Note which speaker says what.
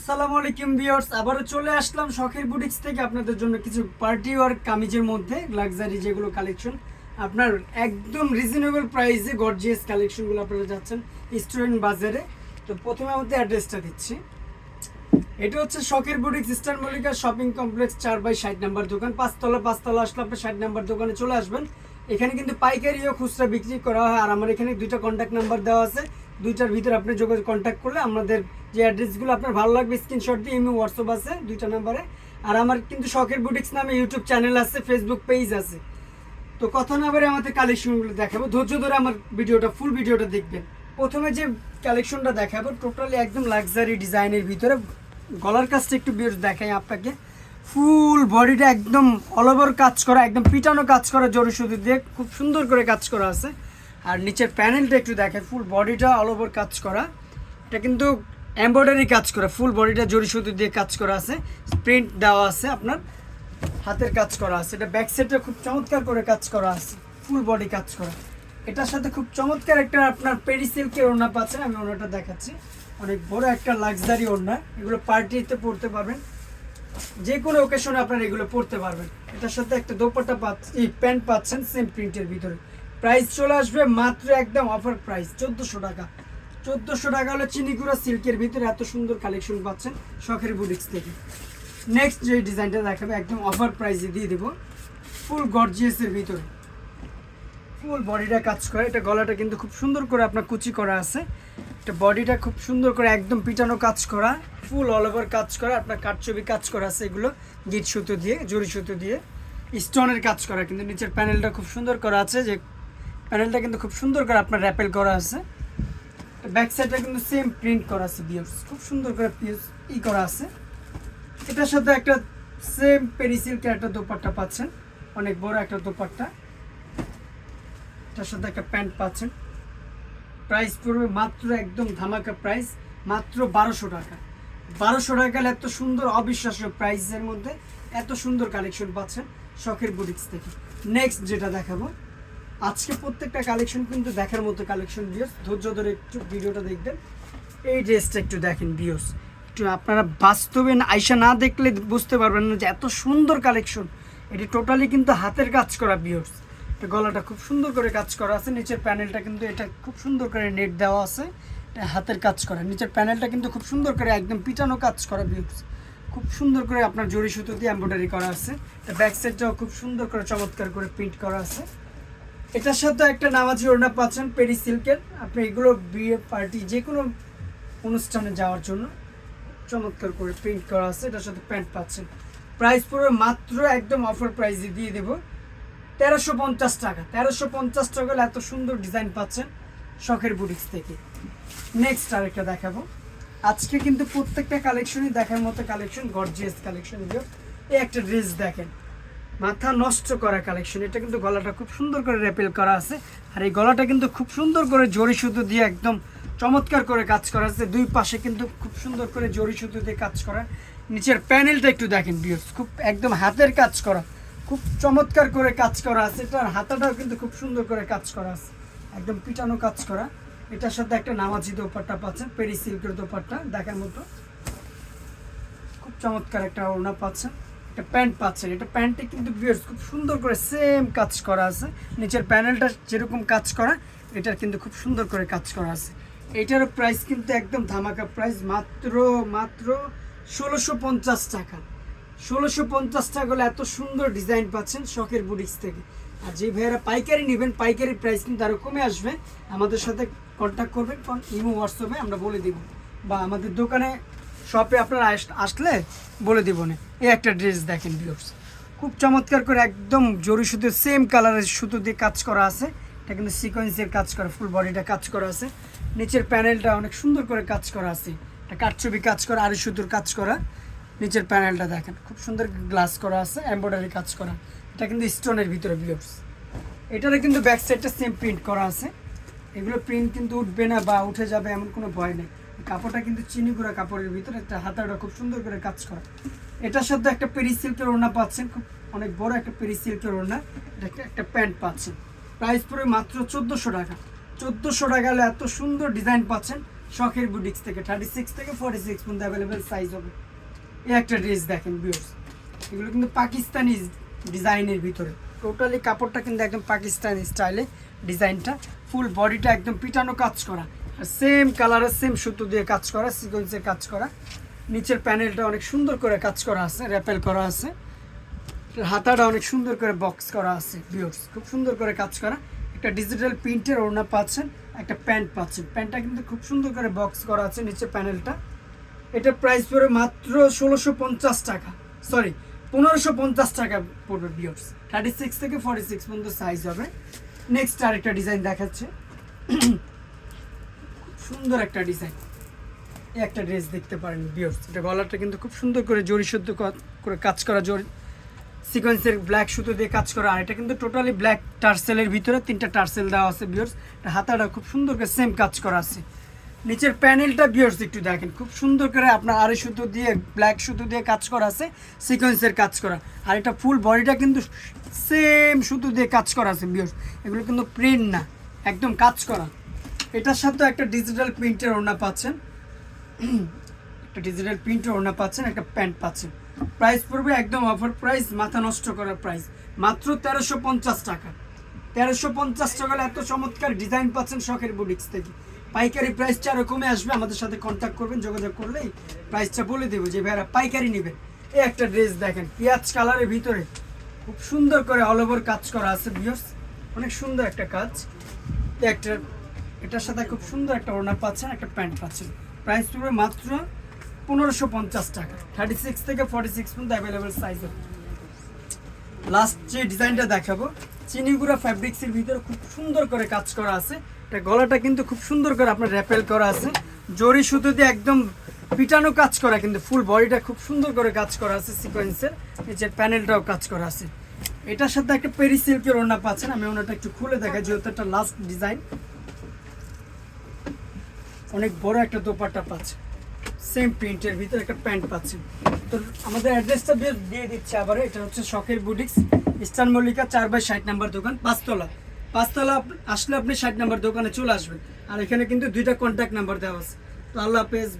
Speaker 1: আসসালামু আলাইকুম ভিউয়ার্স, আবারও চলে আসলাম শখের বুটিক্স থেকে আপনাদের জন্য কিছু পার্টি ওয়ার কামিজের মধ্যে লাক্সারি যেগুলো কালেকশন আপনার একদম রিজনেবল প্রাইসে গর্জিয়াস কালেকশনগুলো আপনারা যাচ্ছেন স্টুডেন্ট বাজারে। তো প্রথমে আমাদের অ্যাড্রেসটা দিচ্ছি। এটা হচ্ছে শখের boutiques Eastern Mallika shopping complex চার বাই ষাট নাম্বার দোকান। পাঁচতলা পাঁচতলা আসলে আপনি ষাট নাম্বার দোকানে চলে আসবেন। এখানে কিন্তু পাইকারি ও খুচরা বিক্রি করা হয়। আর আমার এখানে দুইটা কন্ট্যাক্ট নাম্বার দেওয়া আছে। দুইটার ভিতরে আপনি যোগাযোগ কন্ট্যাক্ট করলে আমাদের যে অ্যাড্রেসগুলো আপনার ভালো লাগবে, স্ক্রিনশট দিয়ে এমনি হোয়াটসঅ্যাপ আছে, দুইটা নাম্বারে। আর আমার কিন্তু শখের বুটিক্স নামে ইউটিউব চ্যানেল আছে ফেসবুক পেজ আছে। তো কথা না বলে আমাদের কালেকশনগুলো দেখাবো। ধৈর্য ধরে আমার ভিডিওটা ফুল ভিডিওটা দেখবেন। প্রথমে যে কালেকশনটা দেখাবো টোটালি একদম লাক্সারি ডিজাইনের ভিতরে। গলার কাজটা একটু দেখাই আপনাকে। ফুল বডিটা একদম অল ওভার কাজ করা, একদম পিটানো কাজ করা জরি সুতি দিয়ে খুব সুন্দর করে কাজ করা আছে। আর নিচের প্যানেলটা একটু দেখেন ফুল বডিটা অল ওভার কাজ করা। এটা কিন্তু এমব্রয়ডারি কাজ করা ফুল বডিটা জরি সুতি দিয়ে কাজ করা আছে প্রিন্ট দেওয়া আছে আপনার, হাতের কাজ করা আছে, এটা ব্যাক সাইডটা খুব চমৎকার করে কাজ করা আছে ফুল বডি কাজ করা। এটার সাথে খুব চমৎকার একটা আপনার পেরি সিল্কের ওড়না পাচ্ছেন, আমি ওড়নাটা দেখাচ্ছি। অনেক বড় একটা লাক্সারি ওড়না, এগুলো পার্টিতে পরতে পারবেন। যে কোনো ওকেশনে আপনারা এগুলো পরতে পারবেন। এটার সাথে একটা দোপাটা পাচ্ছেন এই প্যান্ট পাচ্ছেন সেম প্রিন্টের ভিতরে। প্রাইস চলে আসবে মাত্র একদম অফার প্রাইস চোদ্দোশো টাকা। চোদ্দোশো টাকা হলে চিনিগুড়া সিল্কের ভিতরে এত সুন্দর কালেকশন পাচ্ছেন শখের বুটিক্স থেকে। নেক্সট যে ডিজাইনটা দেখাবে, একদম অফার প্রাইসে দিয়ে দেবো। ফুল গর্জিয়াসের ভিতরে। ফুল বডিটা কাজ করে, এটা গলাটা কিন্তু খুব সুন্দর করে আপনার কুচি করা আছে। এটা বডিটা খুব সুন্দর করে একদম পিটানো কাজ করা ফুল অল ওভার কাজ করা, আপনার কাঠছবি কাজ করা আছে এগুলো, গিট সুতো দিয়ে জরি সুতো দিয়ে। স্টোনের কাজ করা, কিন্তু নিচের প্যানেলটা খুব সুন্দর করা আছে, যে প্যানেলটা কিন্তু খুব সুন্দর করে আপনার র্যাপেল করা আছে। ব্যাক সাইডটা কিন্তু সেম প্রিন্ট করা আছে বিয়ার্স খুব সুন্দর করে পিস ই করা আছে। এটার সাথে একটা সেম পেরিসিল্কের একটা দোপাট্টা পাচ্ছেন। অনেক বড় একটা দোপাট্টা। এটার সাথে একটা প্যান্ট পাচ্ছেন। প্রাইস পড়বে মাত্র একদম ধামাকা প্রাইস মাত্র বারোশো টাকা। বারোশো টাকা এত সুন্দর অবিশ্বাস্য প্রাইসের মধ্যে এত সুন্দর কালেকশন পাচ্ছেন শখের বুটিক্স থেকে। নেক্সট যেটা দেখাবো আজকে প্রত্যেকটা কালেকশন কিন্তু দেখার মতো কালেকশন বিয়স ধৈর্য ধরে একটু ভিডিওটা দেখবেন। এই ড্রেসটা একটু দেখেন বিয়স একটু আপনারা বাস্তবে আইসা না দেখলে বুঝতে পারবেন না যে এত সুন্দর কালেকশন এটি টোটালি কিন্তু হাতের কাজ করা বিয়স গলাটা খুব সুন্দর করে কাজ করা আছে। নিচের প্যানেলটা কিন্তু এটা খুব সুন্দর করে নেট দেওয়া আছে। এটা হাতের কাজ করা। নিচের প্যানেলটা কিন্তু খুব সুন্দর করে একদম পিটানো কাজ করা বিয়স খুব সুন্দর করে আপনার জড়ি সুতো দিয়ে এমব্রয়ডারি করা আছে। ব্যাক সাইডটাও খুব সুন্দর করে চমৎকার করে প্রিন্ট করা আছে। এটার সাথে একটা নামাজি ওড়না পাচ্ছেন পেরি সিল্কের। আপনি এগুলো বিয়ে পার্টি যে কোনো অনুষ্ঠানে যাওয়ার জন্য চমৎকার করে প্রিন্ট করা আছে, এটার সাথে প্যান্ট পাচ্ছেন। প্রাইস পুরো মাত্র একদম অফার প্রাইসে দিয়ে দেবো। তেরোশো পঞ্চাশ টাকা, তেরোশো পঞ্চাশ টাকা এত সুন্দর ডিজাইন পাচ্ছেন শখের বুটিক্স থেকে। নেক্সট আরেকটা দেখাবো। আজকে কিন্তু প্রত্যেকটা কালেকশনই দেখার মতো কালেকশন গর্জিয়াস কালেকশন এই একটা ড্রেস দেখেন। মাথা নষ্ট করা কালেকশন এটা কিন্তু গলাটা খুব সুন্দর করে রেপেল করা আছে। আর এই গলাটা কিন্তু খুব সুন্দর করে জড়ি সুতো দিয়ে একদম চমৎকার করে কাজ করা আছে। দুই পাশে কিন্তু খুব সুন্দর করে জড়ি সুতো দিয়ে কাজ করা। নিচের প্যানেলটা একটু দেখেন বিয়স খুব একদম হাতের কাজ করা। খুব চমৎকার করে কাজ করা আছে। এটার হাতাটাও কিন্তু খুব সুন্দর করে কাজ করা আছে। একদম পিটানো কাজ করা। এটার সাথে একটা নামাজি দোপাট্টা পাচ্ছেন, পেরি সিল্কের দোপাট্টা, দেখার মতো। খুব চমৎকার একটা ওড়না পাচ্ছেন। একটা প্যান্ট পাচ্ছেন। এটা প্যান্টে কিন্তু খুব সুন্দর করে সেম কাজ করা আছে। নিচের প্যানেলটা যেরকম কাজ করা, এটার কিন্তু খুব সুন্দর করে কাজ করা আছে। এটারও প্রাইস কিন্তু একদম ধামাকা প্রাইস মাত্র মাত্র ষোলোশো পঞ্চাশ টাকা। ষোলোশো পঞ্চাশ টাকা হলে এত সুন্দর ডিজাইন পাচ্ছেন শখের বুটিক্স থেকে। আর যে ভাইয়েরা পাইকারি নেবেন, পাইকারি প্রাইস কিন্তু আরও কমে আসবে। আমাদের সাথে কন্ট্যাক্ট করবেন ইমো, হোয়াটসঅ্যাপে আমরা বলে দিব। বা আমাদের দোকানে শপে আপনারা আসলে বলে দিব না। এই একটা ড্রেস দেখেন ভিউর্স খুব চমৎকার করে একদম জরি সুতো সেম কালারের সুতো দিয়ে কাজ করা আছে। এটা কিন্তু সিকোয়েন্সের কাজ করা ফুল বডিটা কাজ করা আছে। নিচের প্যানেলটা অনেক সুন্দর করে কাজ করা আছে। এটা কাঠছবি কাজ করা, আড়ি সুতোর কাজ করা। নিচের প্যানেলটা দেখেন, খুব সুন্দর গ্লাস করা আছে এমব্রয়ডারি কাজ করা। এটা কিন্তু স্টোনের ভিতরে ভিউর্স এটারে কিন্তু ব্যাক সাইডটা সেম প্রিন্ট করা আছে। এগুলো প্রিন্ট কিন্তু উঠবে না বা উঠে যাবে এমন কোনো ভয় নেই। কাপড়টা কিন্তু চিনি গুঁড়া কাপড়ের ভিতরে একটা হাতাটা খুব সুন্দর করে কাজ করা। এটার সাথে একটা পেরি সিল্কের ওড়না পাচ্ছেন, খুব অনেক বড় একটা পেরি সিল্কের ওড়না। এটা একটা- প্যান্ট পাচ্ছেন। প্রাইস পড়ে মাত্র চোদ্দোশো টাকা। চোদ্দোশো টাকা হলে এত সুন্দর ডিজাইন পাচ্ছেন, শখের বুটিক্স থেকে। থার্টি সিক্স থেকে ফর্টি সিক্স পর্যন্ত অ্যাভেলেবেল সাইজ হবে। এই একটা ড্রেস দেখেন বিয়ার্স এগুলো কিন্তু পাকিস্তানি ডিজাইনের ভিতরে। টোটালি কাপড়টা কিন্তু একদম পাকিস্তানি স্টাইলে ডিজাইনটা। ফুল বডিটা একদম পিটানো কাজ করা। সেম কালারের সেম সুতো দিয়ে কাজ করা সিকোয়েন্সের কাজ করা। নিচের প্যানেলটা অনেক সুন্দর করে কাজ করা আছে র্যাপেল করা আছে। হাতাটা অনেক সুন্দর করে বক্স করা আছে, বিয়ার্স। খুব সুন্দর করে কাজ করা। একটা ডিজিটাল প্রিন্টের ওড়না পাচ্ছেন, একটা প্যান্ট পাচ্ছেন। প্যান্টটা কিন্তু খুব সুন্দর করে বক্স করা আছে নিচে প্যানেলটা এটা প্রাইস পড়বে মাত্র ষোলোশো পঞ্চাশ টাকা। সরি পনেরোশো পঞ্চাশ টাকা পড়বে, বিয়ার্স। থার্টি সিক্স থেকে ফর্টি সিক্স পর্যন্ত সাইজ হবে। নেক্সট আরেকটা ডিজাইন দেখাচ্ছে। সুন্দর একটা ডিজাইন একটা ড্রেস দেখতে পারেন বিয়ার্স এটা গলাটা কিন্তু খুব সুন্দর করে জড়ি শুদ্ধ করে কাজ করা, জড়ি সিকোয়েন্সের ব্ল্যাক সুতো দিয়ে কাজ করা। আর এটা কিন্তু টোটালি ব্ল্যাক টার্সেলের ভিতরে তিনটা টার্সেল দেওয়া আছে বিয়ার্স হাতাটা খুব সুন্দর করে সেম কাজ করা আছে। নিচের প্যানেলটা বিয়ার্স একটু দেখেন। খুব সুন্দর করে আপনার আড়াই সুতো দিয়ে ব্ল্যাক সুতো দিয়ে কাজ করা আছে সিকোয়েন্সের কাজ করা। আর এটা ফুল বডিটা কিন্তু সেম সুতো দিয়ে কাজ করা আছে বিয়ার্স এগুলো কিন্তু প্রিন্ট না, একদম কাজ করা। এটার সাথে একটা ডিজিটাল প্রিন্টের ওড়না পাচ্ছেন। একটা ডিজিটাল প্রিন্টের ওড়না পাচ্ছেন, একটা প্যান্ট পাচ্ছেন। প্রাইস পড়বে একদম অফার প্রাইস মাথা নষ্ট করার প্রাইস মাত্র তেরোশো পঞ্চাশ টাকা। তেরোশো পঞ্চাশ টাকা এত চমৎকার ডিজাইন পাচ্ছেন শখের বুটিক্স থেকে। পাইকারি প্রাইসটা আরও কমে আসবে, আমাদের সাথে কন্ট্যাক্ট করবেন, যোগাযোগ করলেই প্রাইসটা বলে দেবো যে, ভাইরা, পাইকারি নেবেন। এই একটা ড্রেস দেখেন, পেঁয়াজ কালারের ভিতরে খুব সুন্দর করে অল ওভার কাজ করা আছে বিয়র্স অনেক সুন্দর একটা কাজ। একটা এটার সাথে খুব সুন্দর একটা ওড়না পাচ্ছেন, একটা প্যান্ট পাচ্ছেন। প্রাইস পড়বে মাত্র পনেরোশো পঞ্চাশ টাকা। থার্টি সিক্স থেকে ফর্টি সিক্স পর্যন্ত অ্যাভেলেবেল সাইজ লাস্ট যে ডিজাইনটা দেখাবো চিনিগুড়া ফ্যাব্রিক্সের ভিতরে খুব সুন্দর করে কাজ করা আছে। এটা গলাটা কিন্তু খুব সুন্দর করে আপনার র্যাপেল করা আছে। জরি সুতো দিয়ে একদম পিটানো কাজ করা, কিন্তু ফুল বডিটা খুব সুন্দর করে কাজ করা আছে সিকোয়েন্সের নিচের প্যানেলটাও কাজ করা আছে। এটার সাথে একটা পেরি সিল্কের ওড়না পাচ্ছেন। আমি ওনাটা একটু খুলে দেখাই, যেহেতু একটা লাস্ট ডিজাইন অনেক বড় একটা দোপাট্টা পাচ্ছে। সেম প্রিন্টের ভিতরে একটা প্যান্ট পাচ্ছেন তো আমাদের অ্যাড্রেসটা দিয়ে দিচ্ছে আবার, এটা হচ্ছে শখের বুটিক্স ইস্টার্ন মল্লিকা চার বাই ষাট নাম্বার দোকান, পাঁচতলা। পাঁচতলা আসলে আপনি ষাট নাম্বার দোকানে চলে আসবেন। আর এখানে কিন্তু দুইটা কন্ট্যাক্ট নাম্বার দেওয়া আছে। তো আল্লাহ হাফেজ